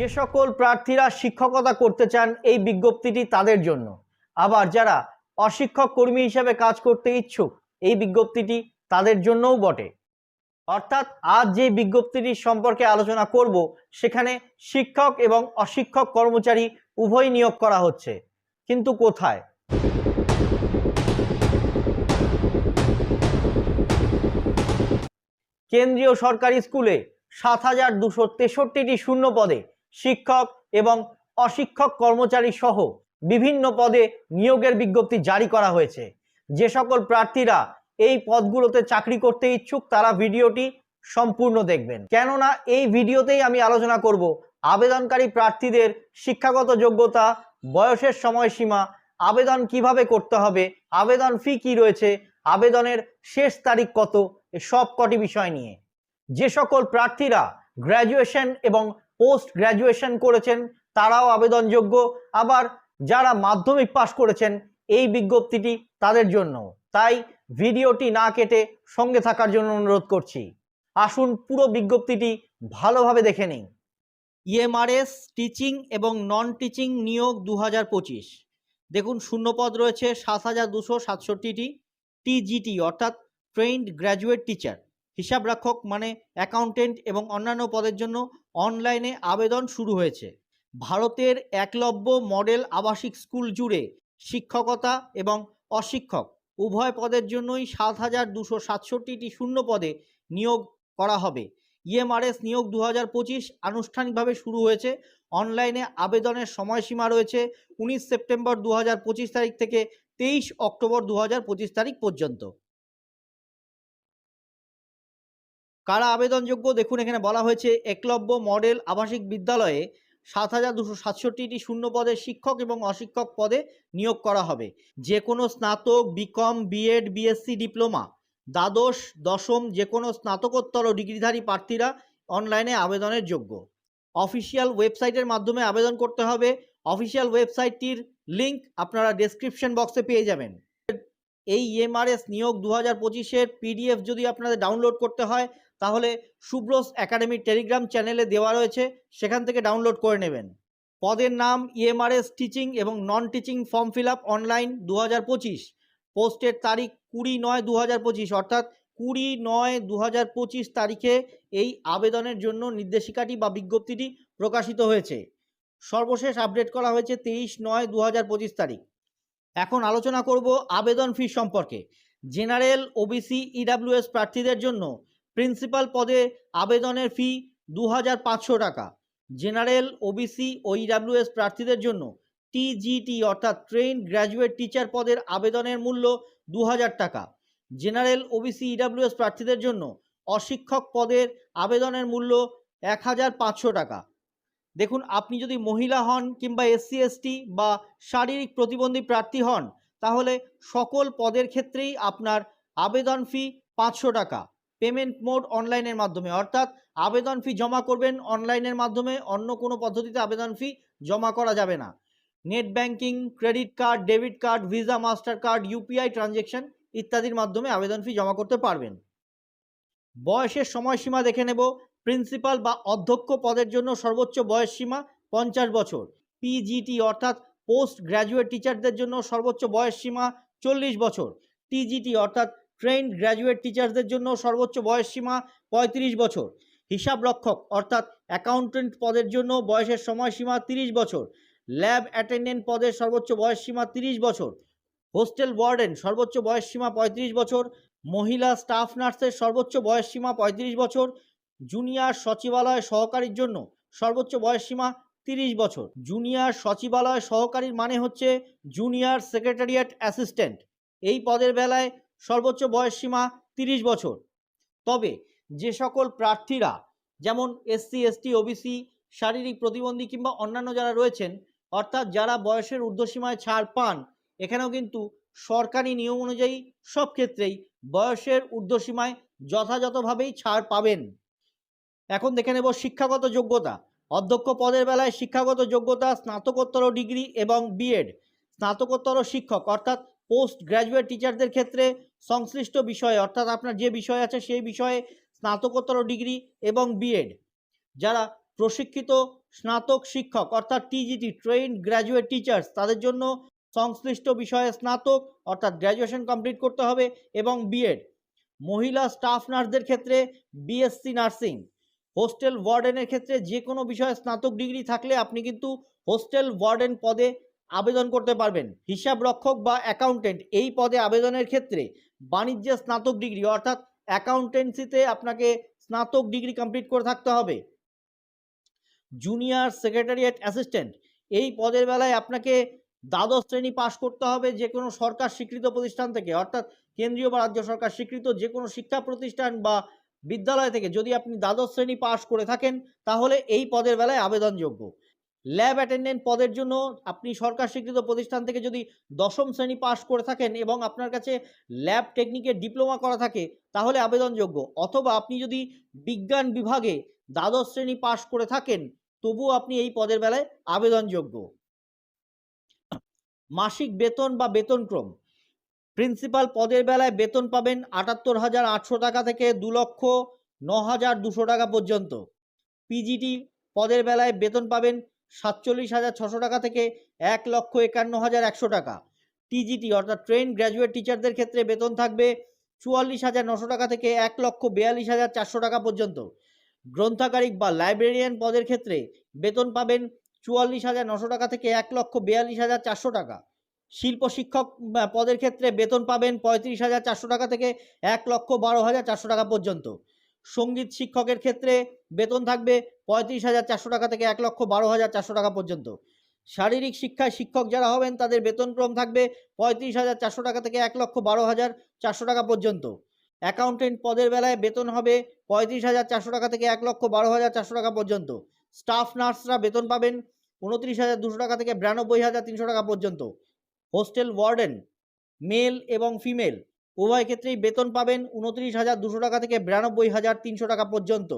যে সকল প্রার্থীরা শিক্ষকতা করতে চান এই বিজ্ঞপ্তিটি তাদের জন্য। আবার যারা অশিক্ষক কর্মী হিসেবে কাজ করতে ইচ্ছুক, এই বিজ্ঞপ্তিটি তাদের জন্যও বটে। অর্থাৎ আজ যে বিজ্ঞপ্তিটির সম্পর্কে আলোচনা করব, সেখানে শিক্ষক এবং অশিক্ষক কর্মচারী উভয় নিয়োগ করা হচ্ছে। কিন্তু কোথায়? কেন্দ্রীয় সরকারি স্কুলে সাত হাজার দুশো তেষট্টিটি শূন্য পদে শিক্ষক এবং অশিক্ষক কর্মচারী সহ বিভিন্ন পদে নিয়োগের বিজ্ঞপ্তি জারি করা হয়েছে। যে সকল প্রার্থীরা এই পদগুলোতে চাকরি করতে ইচ্ছুক, তারা ভিডিওটি সম্পূর্ণ দেখবেন। কেননা, এই ভিডিওতেই আমি আলোচনা করব আবেদনকারী প্রার্থীদের শিক্ষাগত যোগ্যতা, বয়সের সময়সীমা, আবেদন কীভাবে করতে হবে, আবেদন ফি কি রয়েছে, আবেদনের শেষ তারিখ কত সব কটি বিষয় নিয়ে। যে সকল প্রার্থীরা গ্র্যাজুয়েশন এবং পোস্ট গ্র্যাজুয়েশন করেছেন, তারাও আবেদনযোগ্য। আবার যারা মাধ্যমিক পাশ করেছেন, এই বিজ্ঞপ্তিটি তাদের জন্য। তাই ভিডিওটি না কেটে সঙ্গে থাকার জন্য অনুরোধ করছি। আসুন পুরো বিজ্ঞপ্তিটি ভালোভাবে দেখে নিন। ইএমআরএস টিচিং এবং নন টিচিং নিয়োগ দু হাজার পঁচিশ। দেখুন শূন্যপদ রয়েছে সাত হাজার দুশো সাতষট্টিটি টিজিটি অর্থাৎ ট্রেন্ড গ্র্যাজুয়েট টিচার হিসাব রক্ষক মানে অ্যাকাউন্টেন্ট এবং অন্যান্য পদের জন্য অনলাইনে আবেদন শুরু হয়েছে। ভারতের একলব্য মডেল আবাসিক স্কুল জুড়ে শিক্ষকতা এবং অশিক্ষক উভয় পদের জন্যই সাত হাজার দুশো সাতষট্টিটি শূন্য পদে নিয়োগ করা হবে। ইএমআরএস নিয়োগ দু হাজার পঁচিশ আনুষ্ঠানিকভাবে শুরু হয়েছে। অনলাইনে আবেদনের সময়সীমা রয়েছে উনিশ সেপ্টেম্বর দু হাজার পঁচিশ তারিখ থেকে তেইশ অক্টোবর দু হাজার পঁচিশ তারিখ পর্যন্ত। কারা আবেদনযোগ্য? দেখুন, এখানে বলা হয়েছে, একলব্য মডেল আবাসিক বিদ্যালয়ে সাত হাজার দুশো সাতষট্টিটি শূন্য পদে শিক্ষক এবং অশিক্ষক পদে নিয়োগ করা হবে। যে কোনো স্নাতক, বিকম, বিএড, বিএসসি, ডিপ্লোমা, দ্বাদশ, দশম যে কোনো স্নাতকোত্তর ও ডিগ্রিধারী প্রার্থীরা অনলাইনে আবেদনের যোগ্য। অফিসিয়াল ওয়েবসাইটের মাধ্যমে আবেদন করতে হবে। অফিসিয়াল ওয়েবসাইটটির লিংক আপনারা ডেসক্রিপশন বক্সে পেয়ে যাবেন। এই ইএমআরএস নিয়োগ দু হাজার পঁচিশের পিডিএফ যদি আপনাদের ডাউনলোড করতে হয় তাহলে সুব্রোস একাডেমির টেলিগ্রাম চ্যানেলে দেওয়া রয়েছে, সেখান থেকে ডাউনলোড করে নেবেন। পদের নাম ইএমআরএস টিচিং এবং non teaching form fill up online দু হাজার পঁচিশ। পোস্টের তারিখ কুড়ি নয় দু হাজার পঁচিশ, অর্থাৎ কুড়ি নয় দু হাজার পঁচিশ তারিখে এই আবেদনের জন্য নির্দেশিকাটি বা বিজ্ঞপ্তিটি প্রকাশিত হয়েছে। সর্বশেষ আপডেট করা হয়েছে তেইশ নয় দু হাজার পঁচিশ তারিখ। এখন আলোচনা করব আবেদন ফি সম্পর্কে। জেনারেল ওবিসি ইডাব্লিউএস প্রার্থীদের জন্য প্রিন্সিপাল পদে আবেদনের ফি দু হাজার পাঁচশো টাকা। জেনারেল ওবিসি ও ইডাব্লিউএস প্রার্থীদের জন্য টিজিটি অর্থাৎ ট্রেন গ্র্যাজুয়েট টিচার পদের আবেদনের মূল্য দু হাজার টাকা জেনারেল ওবিসি ইডাব্লিউএস প্রার্থীদের জন্য অশিক্ষক পদের আবেদনের মূল্য এক হাজার পাঁচশো টাকা। দেখুন, আপনি যদি মহিলা হন কিংবা এসসি এসটি বা শারীরিক প্রতিবন্ধী প্রার্থী হন, তাহলে সকল পদের ক্ষেত্রেই আপনার আবেদন ফি পাঁচশো টাকা। পেমেন্ট মোড অনলাইনের মাধ্যমে। অর্থাৎ আবেদন ফি জমা করবেন অনলাইনের মাধ্যমে, অন্য কোনো পদ্ধতিতে আবেদন ফি জমা করা যাবে না। Net banking credit card debit card Visa master card UPI transaction ইত্যাদির মাধ্যমে আবেদন ফি জমা করতে পারবেন। বয়সের সময়সীমা দেখে নেব। প্রিন্সিপাল বা অধ্যক্ষ পদের জন্য সর্বোচ্চ বয়স সীমা পঞ্চাশ বছর। পিজিটি অর্থাৎ পোস্ট গ্র্যাজুয়েট টিচারদের জন্য সর্বোচ্চ বয়স সীমা চল্লিশ বছর। টিজিটি অর্থাৎ ট্রেন্ড গ্র্যাজুয়েট টিচারদের জন্য সর্বোচ্চ বয়স সীমা পঁয়ত্রিশ বছর। হিসাব রক্ষক অর্থাৎ অ্যাকাউন্টেন্ট পদের জন্য বয়সের সময়সীমা তিরিশ বছর। ল্যাব অ্যাটেন্ডেন্ট পদের সর্বোচ্চ বয়স সীমা তিরিশ বছর। হোস্টেল ওয়ার্ডেন সর্বোচ্চ বয়স সীমা পঁয়ত্রিশ বছর। মহিলা স্টাফ নার্সের সর্বোচ্চ বয়স সীমা পঁয়ত্রিশ বছর। জুনিয়র সচিবালয় সহকারীর জন্য সর্বোচ্চ বয়স সীমা তিরিশ বছর। জুনিয়র সচিবালয় সহকারীর মানে হচ্ছে জুনিয়র সেক্রেটারিয়েট অ্যাসিস্ট্যান্ট এই পদের বেলায় সর্বোচ্চ বয়স সীমা তিরিশ বছর। তবে যে সকল প্রার্থীরা, যেমন এসসি, এসটি, ওবিসি, শারীরিক প্রতিবন্ধী কিংবা অন্যান্য যারা রয়েছেন, অর্থাৎ যারা বয়সের ঊর্ধ্বসীমায় ছাড় পান, এখানেও কিন্তু সরকারি নিয়ম অনুযায়ী সব ক্ষেত্রেই বয়সের ঊর্ধ্বসীমায় যথাযথভাবেই ছাড় পাবেন। এখন দেখে নেব শিক্ষাগত যোগ্যতা। অধ্যক্ষ পদের বেলায় শিক্ষাগত যোগ্যতা, স্নাতকোত্তর ডিগ্রি এবং বিএড স্নাতকোত্তর শিক্ষক, অর্থাৎ পোস্ট গ্র্যাজুয়েট টিচারদের ক্ষেত্রে সংশ্লিষ্ট বিষয়ে, অর্থাৎ আপনার যে বিষয় আছে সেই বিষয়ে স্নাতকোত্তর ডিগ্রি এবং বিএড যারা প্রশিক্ষিত স্নাতক শিক্ষক, অর্থাৎ টিজিটি ট্রেইন গ্র্যাজুয়েট টিচার্স তাদের জন্য সংশ্লিষ্ট বিষয়ে স্নাতক, অর্থাৎ গ্র্যাজুয়েশন কমপ্লিট করতে হবে এবং বিএড মহিলা স্টাফ নার্সদের ক্ষেত্রে বিএসসি নার্সিং। হোস্টেল ওয়ার্ডেনের ক্ষেত্রে যে কোনো বিষয়ে স্নাতক ডিগ্রি থাকলে আপনি কিন্তু হোস্টেল ওয়ার্ডেন পদে আবেদন করতে পারবেন। হিসাব রক্ষক বা অ্যাকাউন্টেন্ট এই পদে আবেদনের ক্ষেত্রে বাণিজ্যে স্নাতক ডিগ্রি, অর্থাৎ অ্যাকাউন্টেন্সিতে আপনাকে স্নাতক ডিগ্রি কমপ্লিট করে থাকতে হবে। জুনিয়র সেক্রেটারিয়েট অ্যাসিস্ট্যান্ট এই পদের বেলায় আপনাকে দ্বাদশ শ্রেণি পাশ করতে হবে যে কোনো সরকার স্বীকৃত প্রতিষ্ঠান থেকে, অর্থাৎ কেন্দ্রীয় বা রাজ্য সরকার স্বীকৃত যে কোনো শিক্ষা প্রতিষ্ঠান বা বিদ্যালয় থেকে যদি আপনি দ্বাদশ শ্রেণি পাশ করে থাকেন, তাহলে এই পদের বেলায় আবেদনযোগ্য। ল্যাব অ্যাটেন্ডেন্ট পদের জন্য আপনি সরকার স্বীকৃত প্রতিষ্ঠান থেকে যদি দশম শ্রেণি পাশ করে থাকেন এবং আপনার কাছে ল্যাব টেকনিকের ডিপ্লোমা করা থাকে, তাহলে আবেদনযোগ্য। অথবা আপনি যদি বিজ্ঞান বিভাগে দ্বাদশ শ্রেণি পাশ করে থাকেন, তবুও আপনি এই পদের বেলায় আবেদনযোগ্য। মাসিক বেতন বা বেতনক্রম প্রিন্সিপাল পদের বেলায় বেতন পাবেন আটাত্তর হাজার আটশো টাকা থেকে দু লক্ষ ন হাজার দুশো টাকা পর্যন্ত। পিজিটি পদের বেলায় বেতন পাবেন সাতচল্লিশ হাজার ছশো টাকা থেকে এক লক্ষ একান্ন হাজার একশো টাকা। টিজিটি, অর্থাৎ ট্রেন গ্র্যাজুয়েট টিচারদের ক্ষেত্রে বেতন থাকবে চুয়াল্লিশ হাজার নশো টাকা থেকে এক লক্ষ বিয়াল্লিশ হাজার চারশো টাকা পর্যন্ত। গ্রন্থাগারিক বা লাইব্রেরিয়ান পদের ক্ষেত্রে বেতন পাবেন চুয়াল্লিশ হাজার নশো টাকা থেকে এক লক্ষ বিয়াল্লিশ হাজার চারশো টাকা। শিল্প শিক্ষক পদের ক্ষেত্রে বেতন পাবেন পঁয়ত্রিশ হাজার চারশো টাকা থেকে এক লক্ষ বারো হাজার চারশো টাকা পর্যন্ত। সংগীত শিক্ষকের ক্ষেত্রে বেতন থাকবে পঁয়ত্রিশ হাজার চারশো টাকা থেকে এক লক্ষ বারো হাজার চারশো টাকা পর্যন্ত। শারীরিক শিক্ষায় শিক্ষক যারা হবেন, তাদের বেতনক্রম থাকবে পঁয়ত্রিশ হাজার চারশো টাকা থেকে এক লক্ষ বারো হাজার চারশো টাকা পর্যন্ত। অ্যাকাউন্টেন্ট পদের বেলায় বেতন হবে পঁয়ত্রিশ হাজার চারশো টাকা থেকে এক লক্ষ বারো হাজার চারশো টাকা পর্যন্ত। স্টাফ নার্সরা বেতন পাবেন উনত্রিশ হাজার দুশো টাকা থেকে বিরানব্বই হাজার তিনশো টাকা পর্যন্ত। হোস্টেল ওয়ার্ডেন, মেল এবং ফিমেল উভয় ক্ষেত্রেই বেতন পাবেন উনত্রিশ হাজার দুশো টাকা থেকে বিরানব্বই হাজার তিনশো টাকা পর্যন্ত।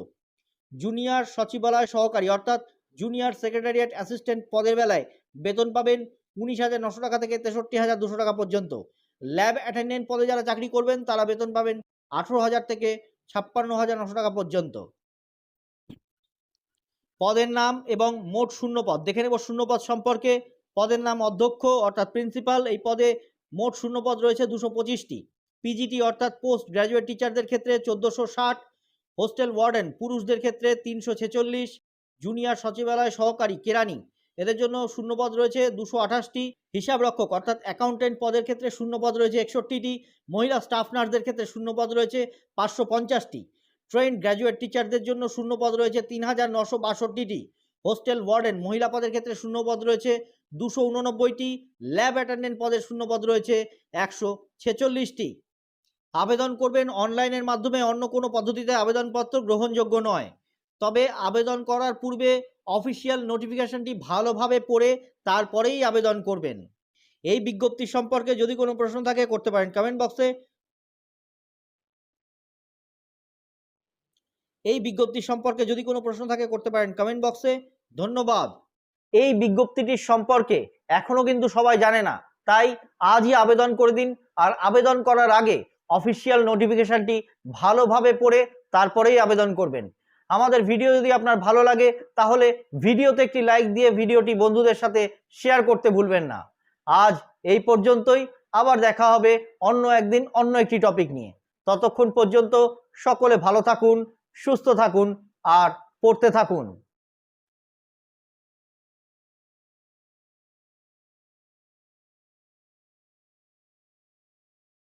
জুনিয়র সচিবালয় সহকারী, অর্থাৎ জুনিয়র সেক্রেটারিয়েট অ্যাসিস্ট্যান্ট পদের বেলায় বেতন পাবেন উনিশ হাজার নশো টাকা থেকে তেষট্টি হাজার দুশো টাকা পর্যন্ত। ল্যাব অ্যাটেন্ডেন্ট পদে যারা চাকরি করবেন, তারা বেতন পাবেন আঠেরো হাজার থেকে ছাপ্পান্ন হাজার নশো টাকা পর্যন্ত। পদের নাম এবং মোট শূন্য পদ দেখে নেব শূন্য পদ সম্পর্কে। পদের নাম অধ্যক্ষ, অর্থাৎ প্রিন্সিপাল, এই পদে মোট শূন্য পদ রয়েছে দুশো পঁচিশটি। পিজিটি অর্থাৎ পোস্ট গ্র্যাজুয়েট টিচারদের ক্ষেত্রে চোদ্দোশো ষাট হোস্টেল ওয়ার্ডেন পুরুষদের ক্ষেত্রে তিনশো ছেচল্লিশ জুনিয়র সচিবালয় সহকারী কেরানি। এদের জন্য শূন্যপদ রয়েছে দুশো আঠাশটি হিসাবরক্ষক অর্থাৎ অ্যাকাউন্টেন্ট পদের ক্ষেত্রে শূন্যপদ রয়েছে একষট্টিটি, মহিলা স্টাফ নার্সদের ক্ষেত্রে শূন্যপদ রয়েছে পাঁচশো পঞ্চাশটি। ট্রেন গ্র্যাজুয়েট টিচারদের জন্য শূন্যপদ রয়েছে তিন হাজার নশো বাষট্টিটি। হোস্টেল ওয়ার্ডেন মহিলা পদের ক্ষেত্রে শূন্যপদ রয়েছে দুশো উননব্বইটি। ল্যাব অ্যাটেন্ডেন্ট পদের শূন্যপদ রয়েছে একশো ছেচল্লিশটি। আবেদন করবেন অনলাইনের মাধ্যমে, অন্য কোনো পদ্ধতিতে আবেদনপত্র গ্রহণযোগ্য নয়। তবে আবেদন করার পূর্বে অফিসিয়াল নোটিফিকেশনটি ভালোভাবে পড়ে তারপরেই আবেদন করবেন। এই বিজ্ঞপ্তি সম্পর্কে যদি কোনো প্রশ্ন থাকে করতে পারেন কমেন্ট বক্সে। এই বিজ্ঞপ্তি সম্পর্কে যদি কোনো প্রশ্ন থাকে করতে পারেন কমেন্ট বক্সে। ধন্যবাদ। এই বিজ্ঞপ্তিটির সম্পর্কে এখনও কিন্তু সবাই জানে না। তাই আজই আবেদন করে দিন। আর আবেদন করার আগে অফিসিয়াল নোটিফিকেশনটি ভালোভাবে পড়ে তারপরেই আবেদন করবেন। আমাদের ভিডিও যদি আপনার ভালো লাগে, তাহলে ভিডিওতে একটি লাইক দিয়ে ভিডিওটি বন্ধুদের সাথে শেয়ার করতে ভুলবেন না। আজ এই পর্যন্তই, আবার দেখা হবে অন্য একদিন অন্য একটি টপিক নিয়ে। ততক্ষণ পর্যন্ত সকলে ভালো থাকুন, সুস্থ থাকুন, আর পড়তে থাকুন।